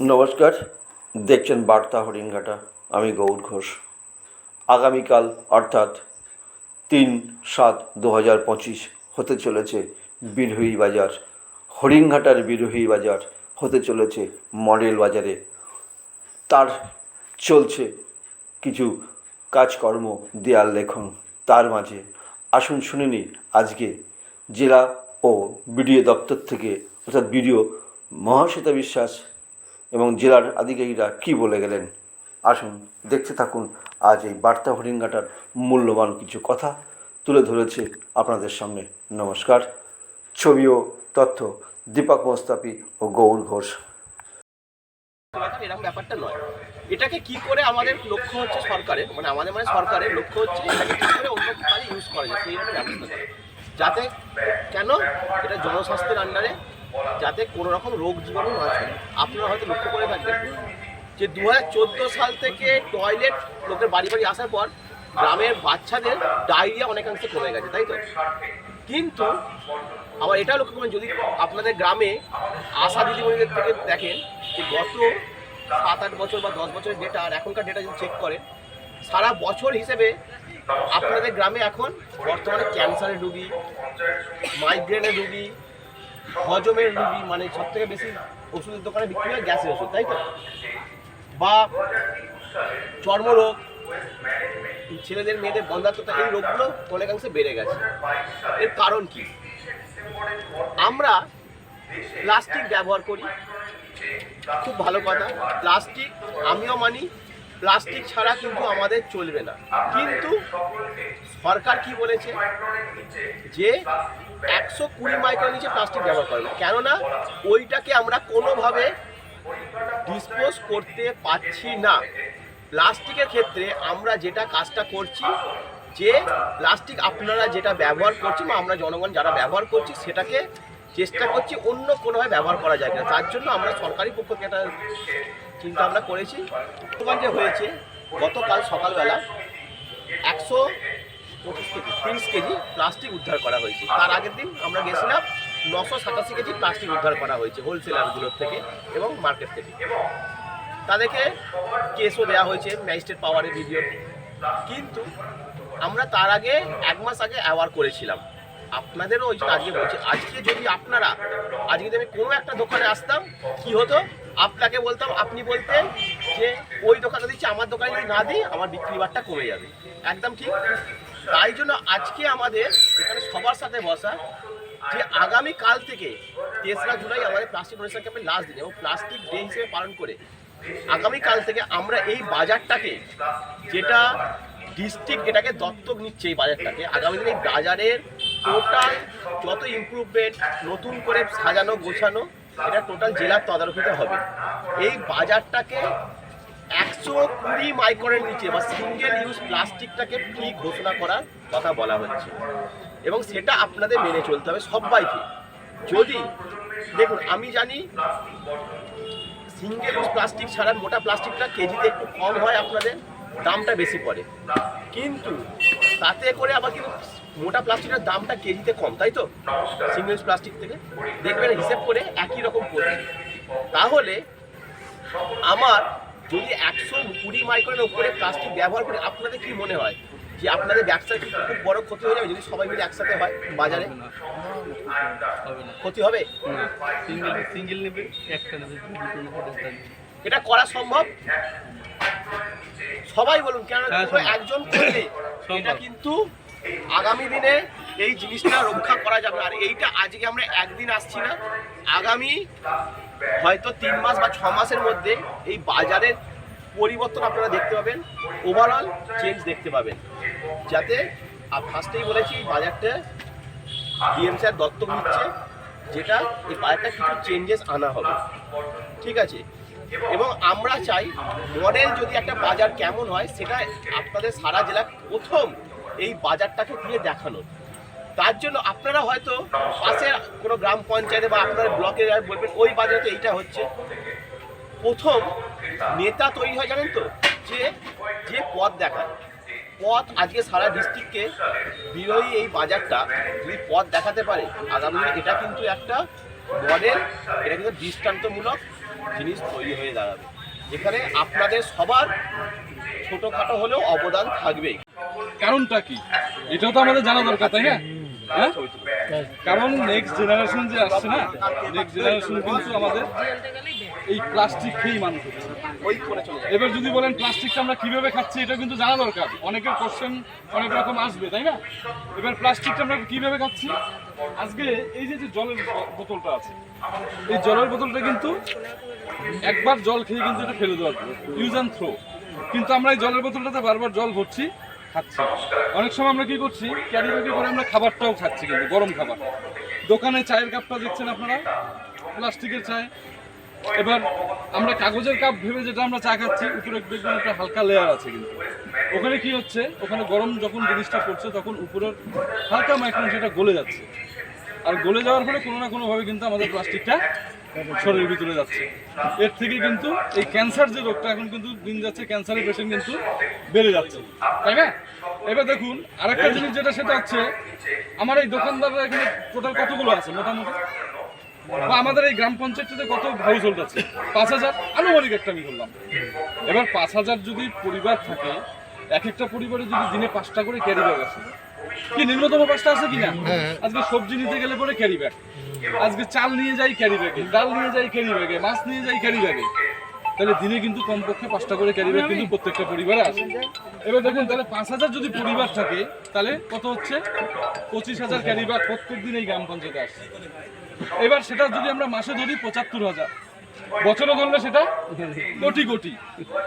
নমস্কার, দেখছেন বার্তা হরিণঘাটা, আমি গৌর ঘোষ। আগামীকাল, অর্থাৎ তিন সাত দু হাজার পঁচিশ হতে চলেছে বিরোহী বাজার। হরিণঘাটার বিরোহী বাজার হতে চলেছে মডেল বাজারে। তার চলছে কিছু কাজকর্ম, দেয়াল লেখন। তার মাঝে আসুন শুনে নিই আজকে জেলা ও বিডিও দপ্তর থেকে, অর্থাৎ বিডিও মহাশ্বেতা বিশ্বাস এবং জেলার আধিকারিকরা কী বলে গেলেন? আসুন, দেখতে থাকুন। আজ এই বার্তা হরিণঘাটার মূল্যবান কিছু কথা তুলে ধরেছে আপনাদের সামনে। নমস্কার। ছবি ও তথ্য, দীপক মোস্তাপি ও গৌর ঘোষ। এরকম ব্যাপারটা নয়। এটাকে কি করে আমাদের লক্ষ্য হচ্ছে সরকারের মানে আমাদের মানে সরকারের লক্ষ্য হচ্ছে এটাকে যাতে কেন? এটা জনস্বাস্থ্যের আন্ডারে যাতে কোনো রকম রোগ জীবাণু না থাকে আপনারা হয়তো লক্ষ্য করে থাকবেন যে দু হাজার চোদ্দ সাল থেকে টয়লেট লোকের বাড়ি বাড়ি আসার পর গ্রামের বাচ্চাদের ডায়রিয়া অনেকাংশে কমে গেছে, তাই তো? কিন্তু আবার এটা লক্ষ্য করবেন যদি আপনাদের গ্রামে আশা দিদিমণিদের থেকে দেখেন যে গত সাত আট বছর বা দশ বছরের ডেটা আর এখনকার ডেটা যদি চেক করেন, সারা বছর হিসেবে আপনাদের গ্রামে এখন বর্তমানে ক্যান্সারের রুগী মাইগ্রেনের রুগী হজমের রুগী মানে সব থেকে বেশি ওষুধের দোকানে বিক্রি হয় গ্যাসের ওষুধ, তাই তো? বা চর্মরোগ, ছেলেদের মেয়েদের বন্ধাত্মতা এই রোগগুলো অনেকাংশে বেড়ে গেছে। এর কারণ কি? আমরা প্লাস্টিক ব্যবহার করি, খুব ভালো কথা। প্লাস্টিক আমিও মানি, প্লাস্টিক ছাড়া কিন্তু আমাদের চলবে না। কিন্তু সরকার কি বলেছে? যে একশো কুড়ি মাইক্রোর নিচে প্লাস্টিক ব্যবহার করে না কেননা, ওইটাকে আমরা কোনোভাবে ডিসপোজ করতে পারছি না। প্লাস্টিকের ক্ষেত্রে আমরা যেটা কাজটা করছি, যে প্লাস্টিক আপনারা যেটা ব্যবহার করছি বা আমরা জনগণ যারা ব্যবহার করছি, সেটাকে চেষ্টা করছি অন্য কোনোভাবে ব্যবহার করা যায় না তার জন্য আমরা সরকারি পক্ষ থেকে একটা চিন্তা ভাবনা করেছি। যে হয়েছে, গতকাল সকালবেলা একশো পঁচিশ কেজি, তিরিশ কেজি প্লাস্টিক উদ্ধার করা হয়েছে। তার আগের দিন আমরা গেছিলাম, নশো সাতাশি কেজি প্লাস্টিক উদ্ধার করা হয়েছে হোলসেলারগুলোর থেকে এবং মার্কেট থেকে। তাদেরকে কেসও দেওয়া হয়েছে ম্যাজিস্ট্রেট পাওয়ারের ভিডিও কিন্তু আমরা তার আগে এক মাস আগে অ্যাওয়ার করেছিলাম। আপনাদেরও ওই আজকে বলছি, আজকে যদি আপনারা, আজকে যদি আমি কোনো একটা দোকানে আসতাম, কি হতো? আপনাকে বলতাম, আপনি বলতেন যে, ওই দোকানে দিচ্ছি, আমার দোকানে যদি না দিই, আমার বিক্রি বাট্টা কমে যাবে। একদম ঠিক তাই জন্য আজকে আমাদের এখানে সবার সাথে বসা যে আগামী কাল থেকে তেসরা জুলাই আমাদের প্লাস্টিক পরিষ্কার ক্যাম্পের লাস্ট দিন এবং প্লাস্টিক ডে হিসেবে পালন করে আগামীকাল থেকে আমরা এই বাজারটাকে, যেটা ডিস্ট্রিক্ট এটাকে দত্তক নিচ্ছে এই বাজারটাকে, আগামী দিনে এই বাজারের টোটাল যত ইমপ্রুভমেন্ট নতুন করে সাজানো, গোছানো, এটা টোটাল জেলার তদারকিতে হবে। এই বাজারটাকে একশো কুড়ি মাইক্রনের নিচে বা সিঙ্গেল ইউজ প্লাস্টিকটাকে ফ্রি ঘোষণা করার কথা বলা হচ্ছে। এবং সেটা আপনাদের মেনে চলতে হবে সবাইকে। যদি, দেখুন, আমি জানি সিঙ্গেল ইউজ প্লাস্টিক ছাড়া মোটা প্লাস্টিকটা কেজিতে একটু কম হয় আপনাদের, দামটা বেশি পড়ে। কিন্তু তাতে করে আবার কিন্তু মোটা প্লাস্টিকের দামটা কেজিতে কম, তাই তো? সিঙ্গেল ইউজ প্লাস্টিক থেকে। দেখবেন হিসেব করে একই রকম পড়ছে। তাহলে আমার যদি একশো কুড়ি মাইক্রনের উপরে প্লাস্টিক ব্যবহার করে আপনাদের কি মনে হয় যে আপনাদের ব্যবসার কি খুব বড় ক্ষতি হয়ে যাবে যদি সবাই মিলে একসাথে হয় বাজারে? ক্ষতি হবে? সিঙ্গেল নেবে একটা নেবে এটা করা সম্ভব? সবাই বলুন কেন হ্যাঁ। একজন করলে। এটা কিন্তু আগামী দিনে এই জিনিসটা রক্ষা করা যাবে। আর এইটা আজকে আমরা একদিন আসছি না। আগামী হয়তো তিন মাস বা ছ মাসের মধ্যে এই বাজারের পরিবর্তন আপনারা দেখতে পাবেন। ওভারঅল চেঞ্জ দেখতে পাবেন। যাতে ফার্স্টেই বলেছি বাজারটা ডিএমসি স্যার দত্তক নিচ্ছে, যেটা এই বাজারটা কিছু চেঞ্জেস আনা হবে। ঠিক আছে? এবং আমরা চাই মডেল যদি একটা বাজার কেমন হয়, সেটা আপনাদের সারা জেলা প্রথম এই বাজারটাকে দিয়ে দেখানো তার জন্য আপনারা হয়তো পাশের কোনো গ্রাম পঞ্চায়েতে বা আপনার ব্লকে বলবেন, ওই বাজারে তো এইটা হচ্ছে। প্রথম নেতা তৈরি হয় জানেন তো? যে যে পথ দেখায়। পথ আজকে সারা ডিস্ট্রিক্টকে বিরোধী এই বাজারটা যদি পথ দেখাতে পারে, আগামী এটা কিন্তু একটা মডেল এটা কিন্তু দৃষ্টান্তমূলক জিনিস তৈরি হয়ে দাঁড়াবে। যেখানে আপনাদের সবার ছোটোখাটো হলেও অবদান থাকবেই। কারণটা কি? এটাও তো আমাদের জানা দরকার, তাই না? হ্যাঁ? কারণ নেক্সট জেনারেশন যে আসছে না নেক্সট জেনারেশন কিন্তু আমাদের এই প্লাস্টিক খেয়েই মানুষ এবার যদি বলেন প্লাস্টিকটা আমরা কীভাবে খাচ্ছি, এটা কিন্তু জানা দরকার। অনেকের কোশ্চেন অনেক রকম আসবে, তাই না? এবার প্লাস্টিকটা আমরা কীভাবে খাচ্ছি? আজকে এই যে যে জলের বোতলটা আছে, এই জলের বোতলটা কিন্তু একবার জল খেয়ে কিন্তু এটা ফেলে দেওয়ার ইউজ অ্যান্ড থ্রো কিন্তু আমরা এই জলের বোতলটাতে বারবার জল ভরছি খাচ্ছি। অনেক সময় আমরা কি করছি ক্যারি ব্যাগে করে আমরা খাবারটাও খাচ্ছি কিন্তু গরম খাবার। দোকানে চায়ের কাপটা দেখছেন আপনারা? প্লাস্টিকের চায়। এবার আমরা কাগজের কাপ ভেবে যেটা আমরা চা খাচ্ছি উপরে দেখবেন একটা হালকা লেয়ার আছে কিন্তু। ওখানে কি হচ্ছে ওখানে গরম যখন জিনিসটা পড়ছে তখন উপরের হালকা মাইক্রোন সেটা গলে যাচ্ছে। আর গলে যাওয়ার ফলে কোনো না কোনোভাবে কিন্তু আমাদের প্লাস্টিকটা শরীরের ভিতরে যাচ্ছে। এর থেকে কিন্তু এই ক্যান্সার যে রোগটা এখন কিন্তু দিন যাচ্ছে ক্যান্সারের পেশেন্ট কিন্তু বেড়ে যাচ্ছে। তাই না? এবার দেখুন আরেকটা জিনিস যেটা সেটা হচ্ছে আমার এই দোকানদাররা এখানে টোটাল কতগুলো আছে মোটামুটি? বা আমাদের এই গ্রাম পঞ্চায়েতটাতে কত হাউস হোল্ড আছে? পাঁচ হাজার। আনুমানিক একটা আমি বললাম। এবার পাঁচ হাজার যদি পরিবার থাকে এক একটা পরিবারে যদি দিনে পাঁচটা করে ক্যারি ব্যাগ আছে কি ন্যূনতম পাঁচটা আছে কিনা? আজকে সবজি নিতে গেলে পরে ক্যারি ব্যাগ আজকে চাল নিয়ে যাই ক্যারি ব্যাগে ডাল নিয়ে যাই ক্যারি ব্যাগে মাছ নিয়ে যাই ক্যারি ব্যাগে তাহলে দিনে কিন্তু কমপক্ষে পাঁচটা করে ক্যারি ব্যাগ কিন্তু প্রত্যেকটা পরিবারে আছে। এবার দেখুন তাহলে পাঁচ হাজার যদি পরিবার থাকে তাহলে কত হচ্ছে? পঁচিশ হাজার ক্যারি ব্যাগ প্রত্যেক দিন এই গ্রাম পঞ্চায়েতে এবার সেটা যদি আমরা মাসে ধরি পঁচাত্তর হাজার। বছরে ধরলে সেটা কোটি কোটি।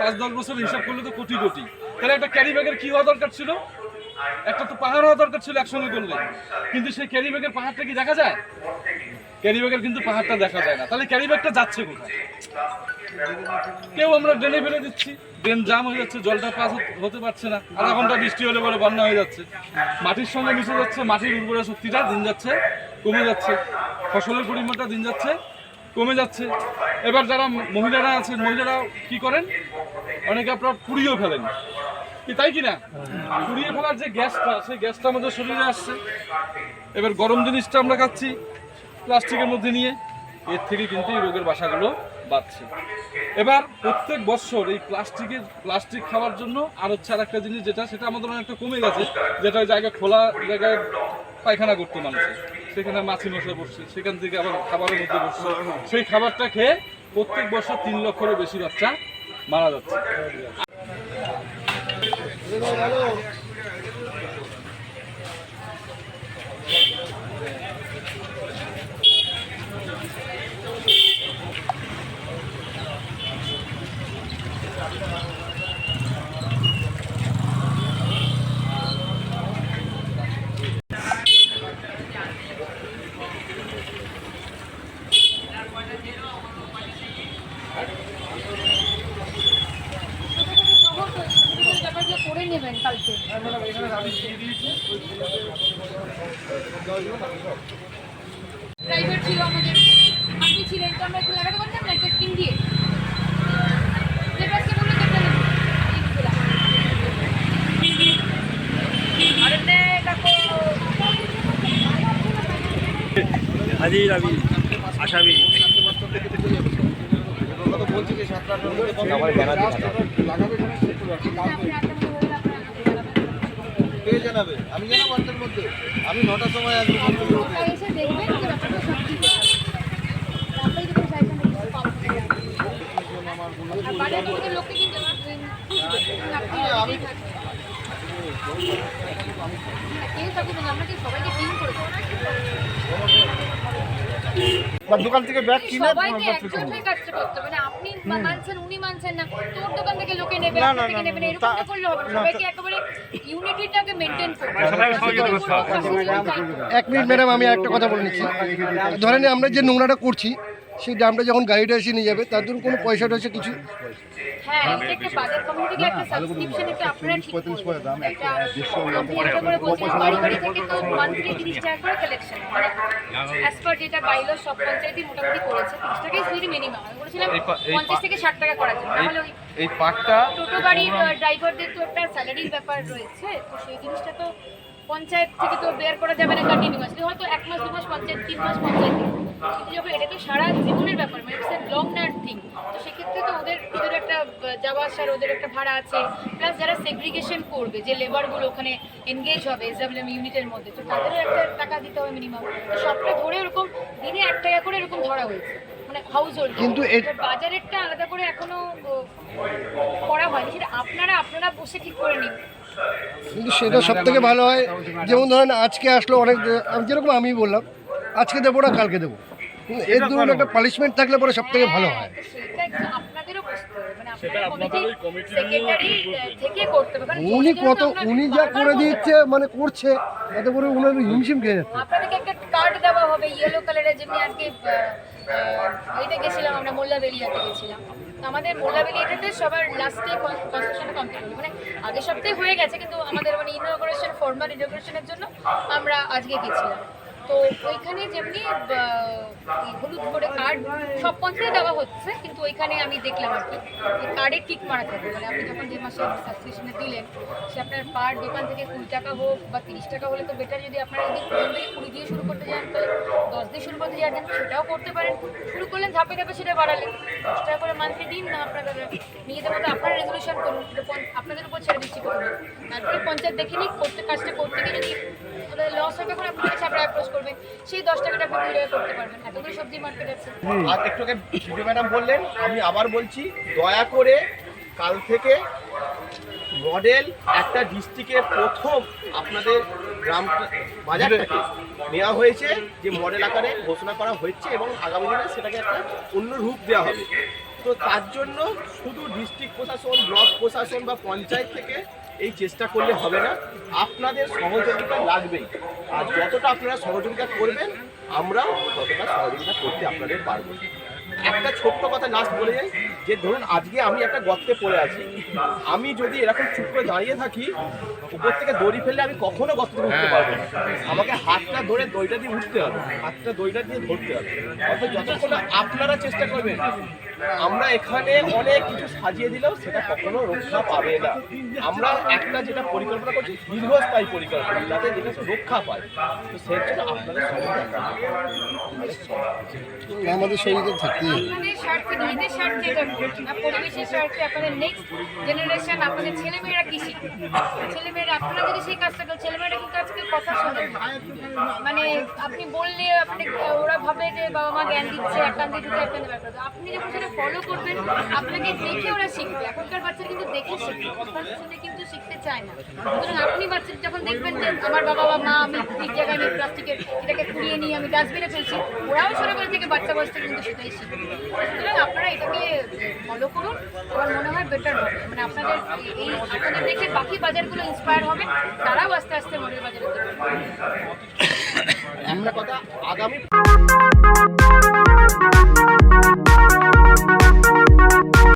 পাঁচ দশ বছর হিসাব করলে তো কোটি কোটি। তাহলে একটা ক্যারি ব্যাগের কি হওয়া দরকার ছিল? একটা তো পাহাড় হওয়া দরকার ছিল একসঙ্গে করলে। কিন্তু সেই ক্যারি ব্যাগের পাহাড়টা কি দেখা যায়? ক্যারি ব্যাগের কিন্তু পাহাড়টা দেখা যায় না। তাহলে ক্যারি ব্যাগটা যাচ্ছে কোথায়? কেউ আমরা ড্রেনে ফেলে দিচ্ছি। ড্রেন জাম হয়ে যাচ্ছে, জলটা পাস হতে- পারছে না। আধা ঘণ্টা বৃষ্টি হলে বলে বন্যা হয়ে যাচ্ছে। মাটির সঙ্গে মিশে যাচ্ছে, মাটির উর্বরা শক্তিটা দিন যাচ্ছে, কমে যাচ্ছে। ফসলের পরিমাণটা দিন যাচ্ছে, কমে যাচ্ছে। এবার যারা মহিলারা আছেন মহিলারা কি করেন? অনেকে আপনার পুড়িয়েও ফেলেন। কি, তাই কি না পুড়িয়ে ফেলার যে গ্যাসটা, সেই গ্যাসটা আমাদের শরীরে আসছে। এবার গরম জিনিসটা আমরা খাচ্ছি প্লাস্টিকের মধ্যে নিয়ে। এর থেকে কিন্তু এই রোগের বাসাগুলো বাড়ছে। এবার প্রত্যেক বছর এই প্লাস্টিকের, প্লাস্টিক খাওয়ার জন্য আর হচ্ছে আর একটা জিনিস যেটা, সেটা আমাদের অনেকটা কমে গেছে, যেটা ওই জায়গায় খোলা জায়গায় পায়খানা করতো মানুষের সেখানে মাছি মশা বসছে, সেখান থেকে আবার খাবারের মধ্যে বসছে। সেই খাবারটা খেয়ে প্রত্যেক বছর তিন লক্ষেরও বেশি বাচ্চা মারা যাচ্ছে। Hindi, ano? করে নেবেন কালকে। প্রাইভেট ছিল আমাদের। আপনি ছিলেন তো আমরা একটু লাগাতে পারতাম না একটা পিন দিয়ে। লেবাসকে বলে কেটে নেব হাজির আমি আসামি। কে জানাবে? আমি জানাব আটটার মধ্যে। আমি নটার সময় আসব এসে দেখবেন যে ব্যাপারটা কিন্তু আপনি কেউ আমরা কি সবাইকে ক্লিন করে দেবো দোকান থেকে ব্যাগ কিনে সবাইকে কাজটা করতে মানে আপনি মানছেন উনি মানছেন না তোর দোকান থেকে লোকে নেবে না, আপনার থেকে না, নেবে এরকম করলে হবে সবাইকে একেবারে ইউনিটিটাকে মেইনটেইন করতে হবে। এক মিনিট ম্যাডাম আমি একটা কথা বলে নিচ্ছি। ধরেন আমরা যে নোংরাটা করছি সেই ড্রামটা যখন গাড়িটা এসে নিয়ে যাবে তার জন্য কোনো পয়সা টয়সা কিছু হ্যাঁ এই পাটটা টোটো গাড়ির ড্রাইভারদের তো একটা স্যালারির ব্যাপার রয়েছে। তো সেই জিনিসটা তো পঞ্চায়েত থেকে তো বের করা যাবে না কন্টিনিউয়াসলি হয়তো এক মাস দু মাস পঞ্চায়েত তিন মাস পঞ্চায়েত। কিন্তু যখন এটা তো সারা জীবনের ব্যাপার মানে ইটস লং নাট থিং তো সেক্ষেত্রে তো ওদের ওদের একটা যাওয়া আসার ওদের একটা ভাড়া আছে। প্লাস যারা সেগ্রিগেশন করবে যে লেবারগুলো ওখানে এনগেজ হবে এসডাব্লিউএম ইউনিটের মধ্যে তো তাদেরও একটা টাকা দিতে হবে মিনিমাম তো সবটা ধরে ওরকম দিনে এক টাকা করে এরকম ধরা হয়েছে। মানে হাউস হোল্ড কিন্তু বাজারেরটা আলাদা করে এখনও করা হয়নি। সেটা আপনারা আপনারা বসে ঠিক করে নিন। কিন্তু সেটা সব থেকে ভালো হয় যেমন ধরেন আজকে আসলো অনেক যেরকম আমি বললাম আজকে দেবো না কালকে দেবো। এর ধরুন একটা পানিশমেন্ট থাকলে পরে সব থেকে ভালো হয়। মানে কারণ উনি কত উনি যা করে দিচ্ছে মানে করছে তাতে করে উনার হিমশিম খেয়ে যাচ্ছে। আপনাদেরকে একটা কার্ড দেওয়া হবে ইয়েলো কালারের যেমনি আজকে এইটা গেছিলাম আমরা মোল্লাবেলিয়াতে গেছিলাম। আমাদের মোল্লাবেলিয়াটাতে সবার লাস্টে কনস্ট্রাকশন কমপ্লিট হলো মানে আগের সপ্তাহে হয়ে গেছে, কিন্তু আমাদের মানে ইনোগ্রেশন ফর্মাল ইনোগ্রেশনের জন্য আমরা আজকে গেছিলাম তো ওইখানে যেমনি হলুদ করে কার্ড সব পঞ্চায়েতে দেওয়া হচ্ছে, কিন্তু ওইখানে আমি দেখলাম আর কি কার্ডে টিক মারা থাকে। মানে আপনি যখন যে মাসে সাবস্ক্রিপশনে দিলেন, সে আপনার পার দোকান থেকে কুড়ি টাকা হোক বা তিরিশ টাকা হলে তো বেটার যদি আপনারা যদি থেকে কুড়ি দিয়ে শুরু করতে চান তাহলে দশ দিয়ে শুরু করতে চান সেটাও করতে পারেন। শুরু করলেন, ধাপে ধাপে সেটা বাড়ালেন। দশ টাকা করে মান্থলি দিন না, আপনারা নিজেদের মতো আপনারা রেজলিউশন করুন আপনাদের উপর ছেড়ে দিচ্ছি। প্রথমে তারপরে পঞ্চায়েত দেখে নিক, করতে কাজটা করতে গিয়ে যদি লস হয় তখন করবেন, সেই দশ টাকা আর একটু ম্যাডাম বললেন, আমি আবার বলছি, দয়া করে কাল থেকে মডেল একটা ডিস্ট্রিক্টের প্রথম আপনাদের গ্রাম বাজারটাকে নেওয়া হয়েছে, যে মডেল আকারে ঘোষণা করা হচ্ছে এবং আগামী দিনে সেটাকে একটা অন্য রূপ দেওয়া হবে। তো তার জন্য শুধু ডিস্ট্রিক্ট প্রশাসন ব্লক প্রশাসন বা পঞ্চায়েত থেকে এই চেষ্টা করলে হবে না। আপনাদের সহযোগিতা লাগবেই। আর যতটা আপনারা সহযোগিতা করবেন আমরাও ততটা সহযোগিতা করতে আপনাদের পারব। একটা ছোট্ট কথা লাস্ট বলে যাই যে ধরুন আজকে আমি একটা গর্তে পড়ে আছি। আমি যদি এরকম চুপ করে দাঁড়িয়ে থাকি উপর থেকে দড়ি ফেললে আমি কখনো গর্ত থেকে উঠতে পারব না। আমাকে হাতটা ধরে দড়িটা দিয়ে উঠতে হবে। হাতটা দড়িটা দিয়ে ধরতে হবে। অর্থাৎ যতক্ষণ আপনারা চেষ্টা করবেন আমরা এখানে অনেক কিছু সাজিয়ে দিলেও সেটা কখনো রক্ষা পাবে না। আমরা একটা যেটা পরিকল্পনা করছি দীর্ঘস্থায়ী পরিকল্পনা যাতে যেটা রক্ষা পায় তো সেই জন্য আপনাদের আমাদের শরীরে থাকতেই আপনাদের স্বার্থে নিজেদের স্বার্থে এটা করছেন না। পরিবেশের স্বার্থে আপনাদের নেক্সট জেনারেশন আপনাদের ছেলেমেয়েরা কি শিখবে? ছেলেমেয়েরা আপনারা যদি সেই কাজটা করেন ছেলেমেয়েরা কিন্তু আজকে কথা শোনে। মানে আপনি বললে আপনি ওরা ভাবে যে বাবা মা জ্ঞান দিচ্ছে এক কান দিয়ে ঢুকে এক কান দিয়ে বের করে দেয়। আপনি যখন সেটা ফলো করবেন। আপনাকে দেখে ওরা শিখবে। এখনকার বাচ্চারা কিন্তু দেখে শিখবে। কথা শুনে কিন্তু শিখতে চায় না। সুতরাং আপনি বাচ্চা যখন দেখবেন যে আমার বাবা বা মা, আমি ঠিক জায়গায় নিয়ে প্লাস্টিকের এটাকে কুড়িয়ে নিয়ে আমি ডাস্টবিনে ফেলছি, ওরাও ছোটবেলা থেকে বাচ্চা বয়স থেকে কিন্তু সেটাই শিখবে। সুতরাং আপনারা এটাকে ফলো করুন। আমার মনে হয় বেটার হবে। মানে আপনাদের এই আপনাদের দেখে বাকি বাজারগুলো ইন্সপায়ার হবে। তারাও আস্তে আস্তে মডেল বাজারে একটা কথা আগামী